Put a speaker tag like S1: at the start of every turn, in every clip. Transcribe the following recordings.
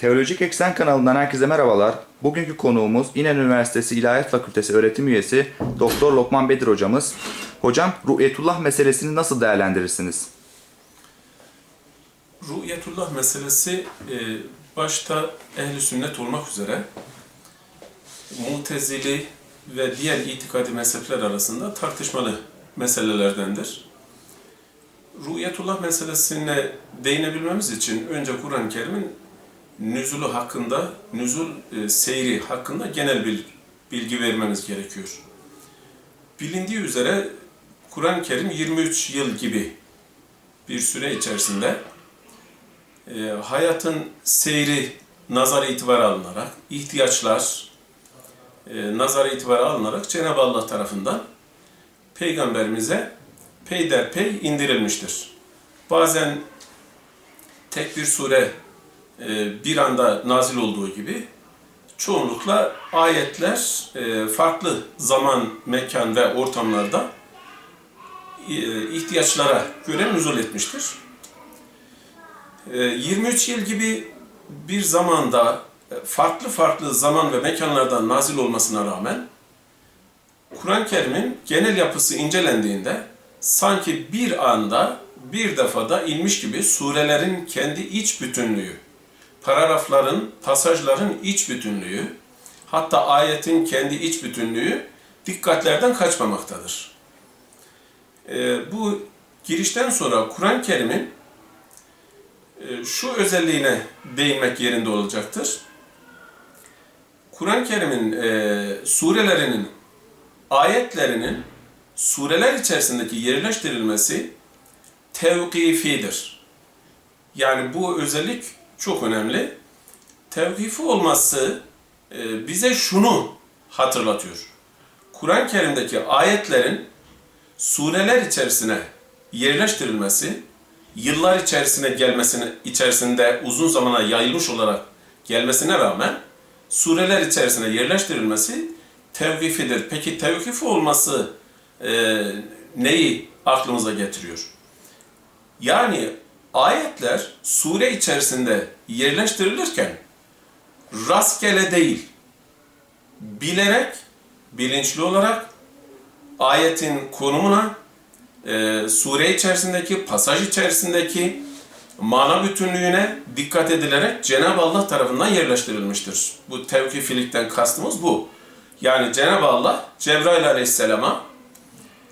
S1: Teolojik Eksen kanalından herkese merhabalar. Bugünkü konuğumuz İnan Üniversitesi İlahiyat Fakültesi öğretim üyesi Doktor Lokman Bedir hocamız. Hocam ruhiyetullah meselesini nasıl değerlendirirsiniz?
S2: Ruhiyetullah meselesi e, başta ehli sünnet olmak üzere mutezili ve diğer itikadi mezhepler arasında tartışmalı meselelerdendir. Ruhiyetullah meselesine değinebilmemiz için önce Kur'an-ı Kerim'in nüzulu hakkında, nüzul e, seyri hakkında genel bir bilgi vermemiz gerekiyor. Bilindiği üzere Kur'an-ı Kerim 23 yıl gibi bir süre içerisinde e, hayatın seyri nazar itibara alınarak, ihtiyaçlar e, nazar itibara alınarak Cenab-ı Allah tarafından Peygamberimize peyderpey indirilmiştir. Bazen tek bir sure bir anda nazil olduğu gibi çoğunlukla ayetler e, farklı zaman, mekan ve ortamlarda e, ihtiyaçlara göre nüzul etmiştir. E, 23 yıl gibi bir zamanda e, farklı farklı zaman ve mekanlardan nazil olmasına rağmen Kur'an-ı Kerim'in genel yapısı incelendiğinde sanki bir anda bir defada inmiş gibi surelerin kendi iç bütünlüğü, paragrafların, pasajların iç bütünlüğü, hatta ayetin kendi iç bütünlüğü dikkatlerden kaçmamaktadır. Ee, bu girişten sonra Kur'an-ı Kerim'in e, şu özelliğine değinmek yerinde olacaktır. Kur'an-ı Kerim'in e, surelerinin, ayetlerinin sureler içerisindeki yerleştirilmesi tevkifidir. Yani bu özellik çok önemli. Tevkifi olması e, bize şunu hatırlatıyor. Kur'an-ı Kerim'deki ayetlerin sureler içerisine yerleştirilmesi, yıllar içerisine gelmesine içerisinde uzun zamana yayılmış olarak gelmesine rağmen sureler içerisine yerleştirilmesi tevkifidir. Peki tevkif olması e, neyi aklımıza getiriyor? Yani ayetler sure içerisinde yerleştirilirken rastgele değil, bilerek, bilinçli olarak ayetin konumuna, e, sure içerisindeki, pasaj içerisindeki mana bütünlüğüne dikkat edilerek Cenab-ı Allah tarafından yerleştirilmiştir. Bu tevkifilikten kastımız bu. Yani Cenab-ı Allah Cebrail aleyhisselama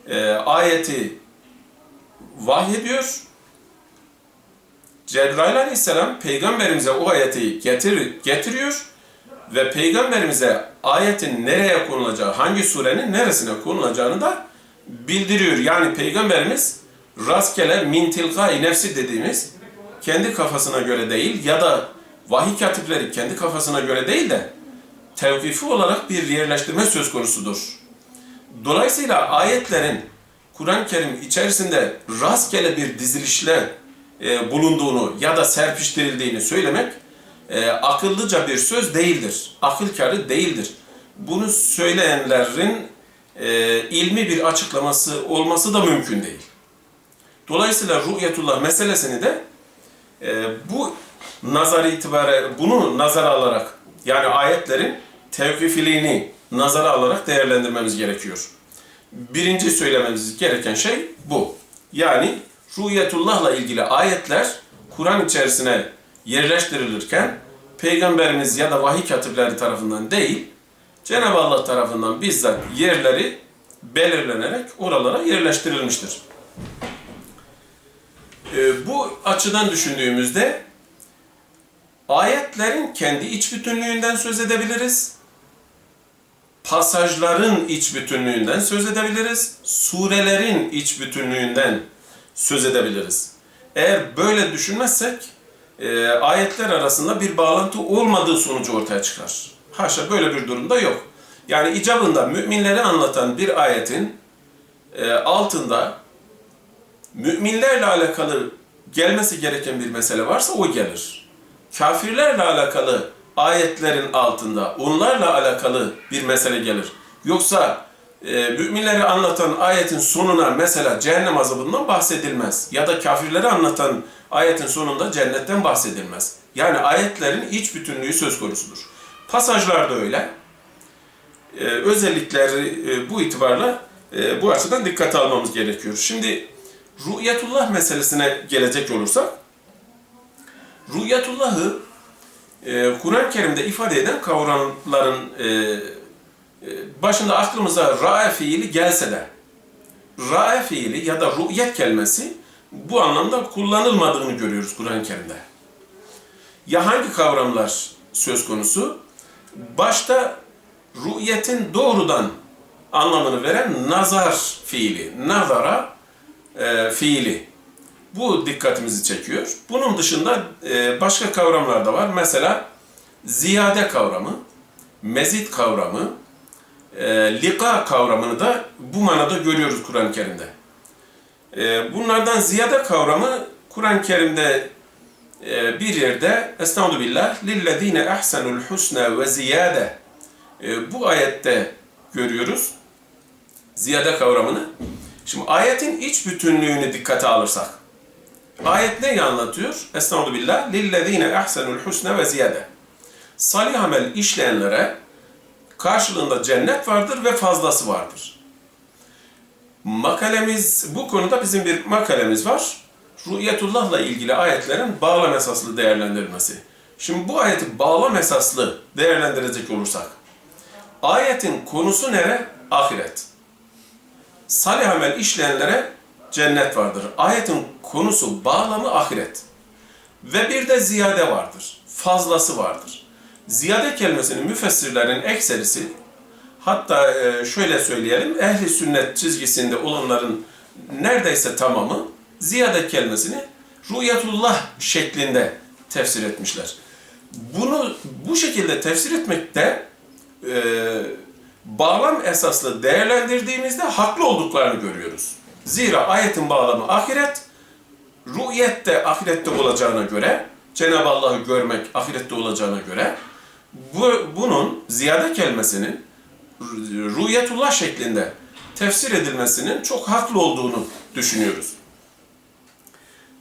S2: e, ayeti vahyediyor. Cebrail aleyhisselam peygamberimize o ayeti getir, getiriyor ve peygamberimize ayetin nereye konulacağı, hangi surenin neresine konulacağını da bildiriyor. Yani peygamberimiz rastgele min tilkai nefsi dediğimiz kendi kafasına göre değil ya da vahiy katipleri kendi kafasına göre değil de tevkifi olarak bir yerleştirme söz konusudur. Dolayısıyla ayetlerin Kur'an-ı Kerim içerisinde rastgele bir dizilişle e, bulunduğunu ya da serpiştirildiğini söylemek e, akıllıca bir söz değildir. Akıl kârı değildir. Bunu söyleyenlerin e, ilmi bir açıklaması olması da mümkün değil. Dolayısıyla ruhiyetullah meselesini de e, bu nazar itibare bunu nazara alarak yani ayetlerin tevkifiliğini nazara alarak değerlendirmemiz gerekiyor. Birinci söylememiz gereken şey bu. Yani ruhiyetullahla ilgili ayetler Kur'an içerisine yerleştirilirken Peygamberimiz ya da vahiy katipleri tarafından değil, Cenab-ı Allah tarafından bizzat yerleri belirlenerek oralara yerleştirilmiştir. Ee, bu açıdan düşündüğümüzde ayetlerin kendi iç bütünlüğünden söz edebiliriz. Pasajların iç bütünlüğünden söz edebiliriz. Surelerin iç bütünlüğünden söz edebiliriz. Eğer böyle düşünmezsek e, ayetler arasında bir bağlantı olmadığı sonucu ortaya çıkar. Haşa böyle bir durumda yok. Yani icabında müminleri anlatan bir ayetin e, altında müminlerle alakalı gelmesi gereken bir mesele varsa o gelir. Kafirlerle alakalı ayetlerin altında onlarla alakalı bir mesele gelir. Yoksa e, müminleri anlatan ayetin sonuna mesela cehennem azabından bahsedilmez. Ya da kafirleri anlatan ayetin sonunda cennetten bahsedilmez. Yani ayetlerin iç bütünlüğü söz konusudur. Pasajlarda öyle. Ee, özellikleri e, bu itibarla e, bu açıdan dikkate almamız gerekiyor. Şimdi rü'yetullah meselesine gelecek olursak, rü'yetullahı e, Kur'an-ı Kerim'de ifade eden kavramların e, e, başında aklımıza ra'e fiili gelse de ra'e fiili ya da ru'yet kelimesi bu anlamda kullanılmadığını görüyoruz Kur'an-ı Kerim'de. Ya hangi kavramlar söz konusu? Başta ru'yetin doğrudan anlamını veren nazar fiili, nazara e, fiili. Bu dikkatimizi çekiyor. Bunun dışında e, başka kavramlar da var. Mesela ziyade kavramı, mezit kavramı, e, lika kavramını da bu manada görüyoruz Kur'an-ı Kerim'de. E, bunlardan ziyade kavramı Kur'an-ı Kerim'de e, bir yerde Estağfurullah billah lillezine ahsenul husna ve ziyade e, bu ayette görüyoruz ziyade kavramını. Şimdi ayetin iç bütünlüğünü dikkate alırsak ayet neyi anlatıyor? Estağfurullah lillezine ahsenul husna ve ziyade salih amel işleyenlere karşılığında cennet vardır ve fazlası vardır. Makalemiz, bu konuda bizim bir makalemiz var. Rü'yetullah'la ilgili ayetlerin bağlam esaslı değerlendirilmesi. Şimdi bu ayeti bağlam esaslı değerlendirecek olursak, ayetin konusu nere? Ahiret. Salih amel işleyenlere cennet vardır. Ayetin konusu, bağlamı ahiret. Ve bir de ziyade vardır. Fazlası vardır. Ziyade kelimesinin müfessirlerin ekserisi hatta e, şöyle söyleyelim ehli sünnet çizgisinde olanların neredeyse tamamı ziyade kelimesini rüyetullah şeklinde tefsir etmişler. Bunu bu şekilde tefsir etmekte e, bağlam esaslı değerlendirdiğimizde haklı olduklarını görüyoruz. Zira ayetin bağlamı ahiret, rü'yette ahirette olacağına göre, Cenab-ı Allah'ı görmek ahirette olacağına göre, bu, bunun ziyade kelimesinin rü'yetullah şeklinde tefsir edilmesinin çok haklı olduğunu düşünüyoruz.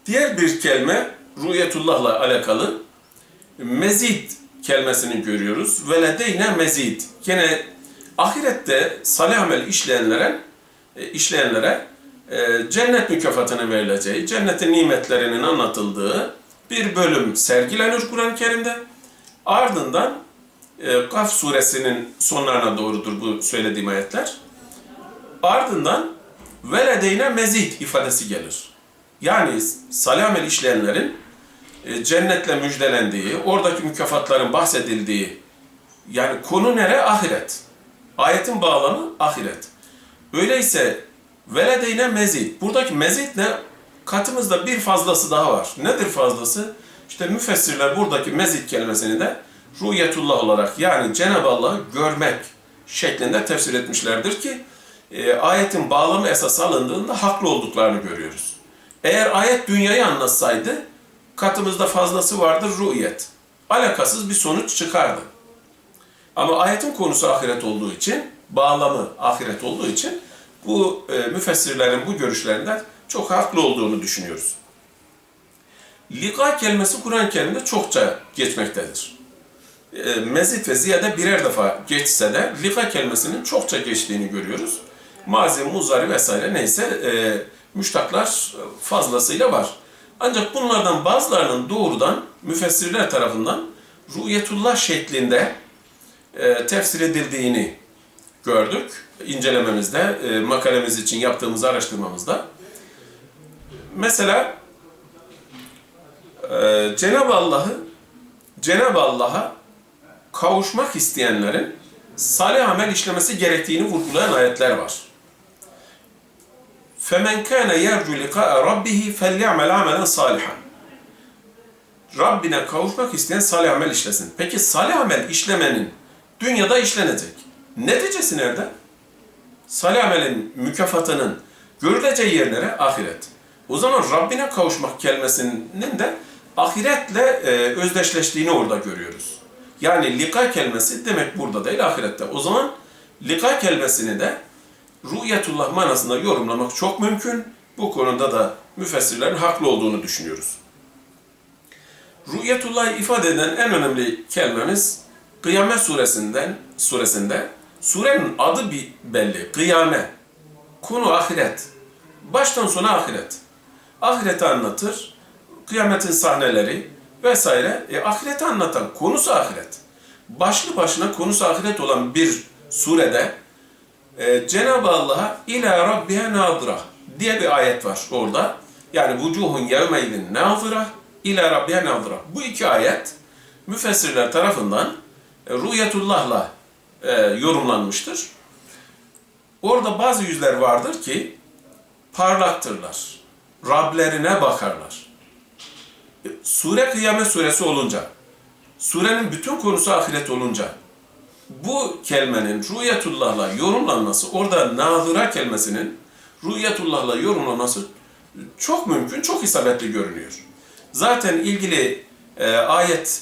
S2: Diğer bir kelime rü'yetullah'la alakalı mezid kelimesini görüyoruz. Veledeyne mezid. Gene ahirette salih amel işleyenlere e, işleyenlere e, cennet mükafatını verileceği, cennetin nimetlerinin anlatıldığı bir bölüm sergilenir Kur'an-ı Kerim'de. Ardından e, Kaf suresinin sonlarına doğrudur bu söylediğim ayetler. Ardından veledeyne mezid ifadesi gelir. Yani salih amel işleyenlerin e, cennetle müjdelendiği, oradaki mükafatların bahsedildiği, yani konu nere? Ahiret. Ayetin bağlamı ahiret. Öyleyse veledeyne mezid. Buradaki mezid ne? Katımızda bir fazlası daha var. Nedir fazlası? İşte müfessirler buradaki mezid kelimesini de rüyetullah olarak yani Cenab-ı Allah'ı görmek şeklinde tefsir etmişlerdir ki e, ayetin bağlamı esas alındığında haklı olduklarını görüyoruz. Eğer ayet dünyayı anlatsaydı katımızda fazlası vardır rü'yet. Alakasız bir sonuç çıkardı. Ama ayetin konusu ahiret olduğu için, bağlamı ahiret olduğu için bu e, müfessirlerin bu görüşlerinden çok haklı olduğunu düşünüyoruz. Lika kelimesi Kur'an-ı Kerim'de çokça geçmektedir. E, mezit ve ziyade birer defa geçse de lika kelimesinin çokça geçtiğini görüyoruz. Mazi, muzari vesaire neyse e, müştaklar fazlasıyla var. Ancak bunlardan bazılarının doğrudan müfessirler tarafından rü'yetullah şeklinde e, tefsir edildiğini gördük. incelememizde, e, makalemiz için yaptığımız araştırmamızda. Mesela e, Cenab-ı Allah'ı Cenab-ı Allah'a kavuşmak isteyenlerin salih amel işlemesi gerektiğini vurgulayan ayetler var. فَمَنْ كَانَ يَرْجُ لِقَاءَ رَبِّهِ فَلْيَعْمَلْ عَمَلًا صَالِحًا Rabbine kavuşmak isteyen salih amel işlesin. Peki salih amel işlemenin dünyada işlenecek. Neticesi nerede? Salih amelin mükafatının görüleceği yer nere? Ahiret. O zaman Rabbine kavuşmak kelimesinin de ahiretle e, özdeşleştiğini orada görüyoruz. Yani lika kelimesi demek burada değil ahirette. O zaman lika kelimesini de rü'yetullah manasında yorumlamak çok mümkün. Bu konuda da müfessirlerin haklı olduğunu düşünüyoruz. Rü'yetullah'ı ifade eden en önemli kelimemiz Kıyamet suresinden suresinde surenin adı bir belli. Kıyame. Konu ahiret. Baştan sona ahiret. Ahireti anlatır. Kıyametin sahneleri vesaire. E, ahireti anlatan konusu ahiret. Başlı başına konusu ahiret olan bir surede e, Cenab-ı Allah'a ila rabbihe nadira diye bir ayet var orada. Yani vucuhun yevmeydin nadira ila rabbihe nadira. Bu iki ayet müfessirler tarafından e, ruhiyetullah'la e, yorumlanmıştır. Orada bazı yüzler vardır ki parlaktırlar. Rablerine bakarlar. Sure Kıyamet suresi olunca, surenin bütün konusu ahiret olunca, bu kelimenin ruhiyetullah'la yorumlanması, orada nazıra kelimesinin ruhiyetullah'la yorumlanması çok mümkün, çok isabetli görünüyor. Zaten ilgili e, ayet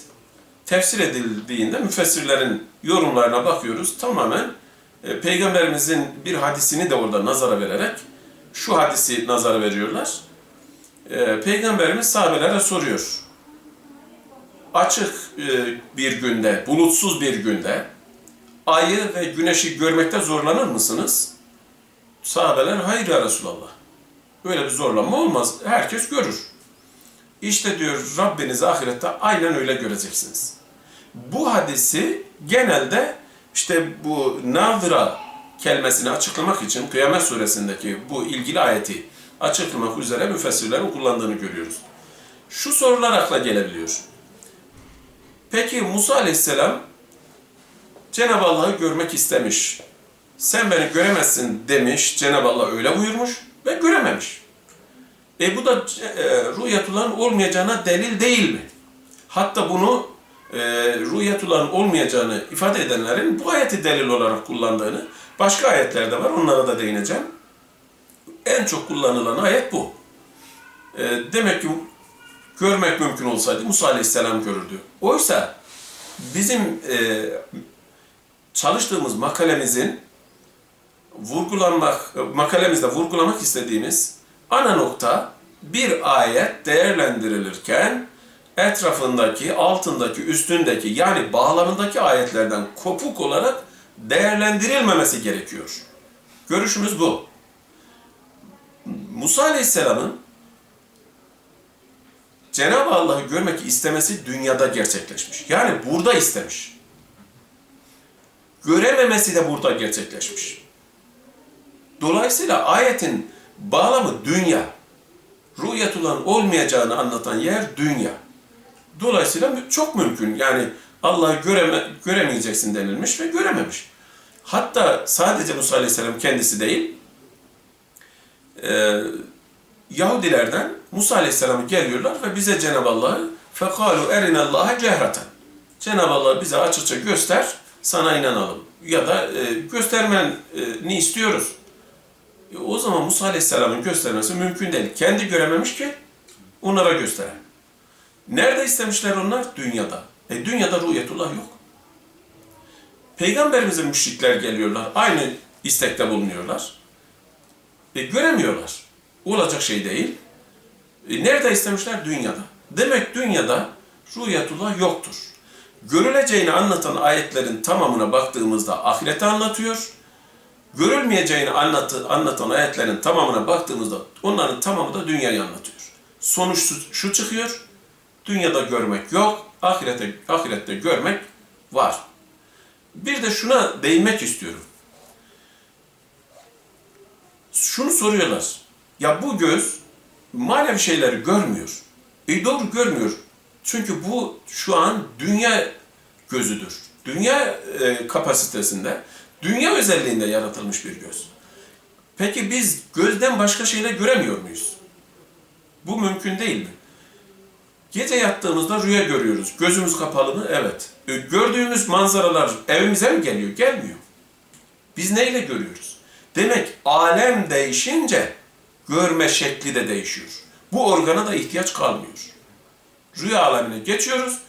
S2: tefsir edildiğinde müfessirlerin yorumlarına bakıyoruz. Tamamen e, Peygamberimizin bir hadisini de orada nazara vererek şu hadisi nazara veriyorlar. E, Peygamberimiz sahabelere soruyor. Açık e, bir günde, bulutsuz bir günde ayı ve güneşi görmekte zorlanır mısınız? Sahabeler hayır ya Resulallah. Böyle bir zorlanma olmaz. Herkes görür. İşte diyor Rabbinizi ahirette aynen öyle göreceksiniz. Bu hadisi genelde işte bu nazıra kelimesini açıklamak için Kıyamet suresindeki bu ilgili ayeti açıklamak üzere müfessirlerin kullandığını görüyoruz. Şu sorular akla gelebiliyor. Peki Musa aleyhisselam Cenab-ı Allah'ı görmek istemiş. Sen beni göremezsin demiş. Cenab-ı Allah öyle buyurmuş ve görememiş. E bu da e, rüyatullahın olmayacağına delil değil mi? Hatta bunu e, rüyatullahın olmayacağını ifade edenlerin bu ayeti delil olarak kullandığını başka ayetlerde var. Onlara da değineceğim. En çok kullanılan ayet bu. E, demek ki görmek mümkün olsaydı Musa Aleyhisselam görürdü. Oysa bizim e, çalıştığımız makalemizin vurgulanmak, makalemizde vurgulamak istediğimiz ana nokta bir ayet değerlendirilirken etrafındaki, altındaki, üstündeki yani bağlamındaki ayetlerden kopuk olarak değerlendirilmemesi gerekiyor. Görüşümüz bu. Musa Aleyhisselam'ın Cenab-ı Allah'ı görmek istemesi dünyada gerçekleşmiş. Yani burada istemiş. Görememesi de burada gerçekleşmiş. Dolayısıyla ayetin bağlamı dünya. Rüyetullah olmayacağını anlatan yer dünya. Dolayısıyla çok mümkün. Yani Allah'ı göreme, göremeyeceksin denilmiş ve görememiş. Hatta sadece Musa Aleyhisselam kendisi değil, e, Yahudilerden Musa Aleyhisselam'a geliyorlar ve bize Cenab-ı Allah'ı fekalu erinallaha cehraten. Cenab-ı Allah bize açıkça göster, sana inanalım. Ya da e, göstermeni istiyoruz. E, o zaman Musa Aleyhisselam'ın göstermesi mümkün değil. Kendi görememiş ki onlara gösteren. Nerede istemişler onlar? Dünyada. E dünyada ruhiyetullah yok. Peygamberimize müşrikler geliyorlar. Aynı istekte bulunuyorlar. E, göremiyorlar. Olacak şey değil. E, nerede istemişler? Dünyada. Demek dünyada ruhiyetullah yoktur. Görüleceğini anlatan ayetlerin tamamına baktığımızda ahireti anlatıyor. Görülmeyeceğini anlatı, anlatan ayetlerin tamamına baktığımızda onların tamamı da dünyayı anlatıyor. Sonuç şu, çıkıyor. Dünyada görmek yok, ahirette, ahirette görmek var. Bir de şuna değinmek istiyorum. Şunu soruyorlar. Ya bu göz manevi şeyleri görmüyor. E doğru görmüyor. Çünkü bu şu an dünya gözüdür. Dünya e, kapasitesinde, dünya özelliğinde yaratılmış bir göz. Peki biz gözden başka şeyler göremiyor muyuz? Bu mümkün değil mi? Gece yattığımızda rüya görüyoruz. Gözümüz kapalı mı? Evet. E, gördüğümüz manzaralar evimize mi geliyor? Gelmiyor. Biz neyle görüyoruz? Demek alem değişince görme şekli de değişiyor. Bu organa da ihtiyaç kalmıyor. Rüya alemine geçiyoruz.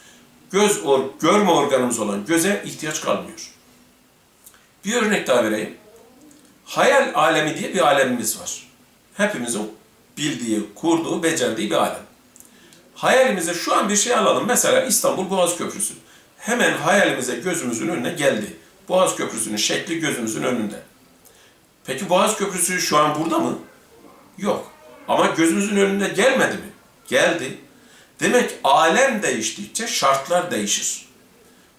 S2: Göz or görme organımız olan göze ihtiyaç kalmıyor. Bir örnek daha vereyim. Hayal alemi diye bir alemimiz var. Hepimizin bildiği, kurduğu, becerdiği bir alem. Hayalimize şu an bir şey alalım. Mesela İstanbul Boğaz Köprüsü. Hemen hayalimize gözümüzün önüne geldi. Boğaz Köprüsü'nün şekli gözümüzün önünde. Peki Boğaz Köprüsü şu an burada mı? Yok. Ama gözümüzün önünde gelmedi mi? Geldi. Demek alem değiştikçe şartlar değişir.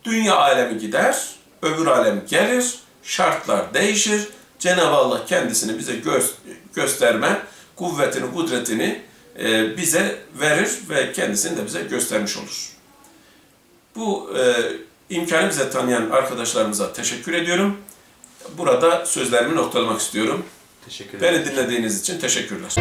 S2: Dünya alemi gider, öbür alem gelir, şartlar değişir. Cenab-ı Allah kendisini bize gö- gösterme, kuvvetini, kudretini e, bize verir ve kendisini de bize göstermiş olur. Bu e, imkanı bize tanıyan arkadaşlarımıza teşekkür ediyorum. Burada sözlerimi noktalamak istiyorum.
S1: Teşekkür ederim.
S2: Beni dinlediğiniz için teşekkürler.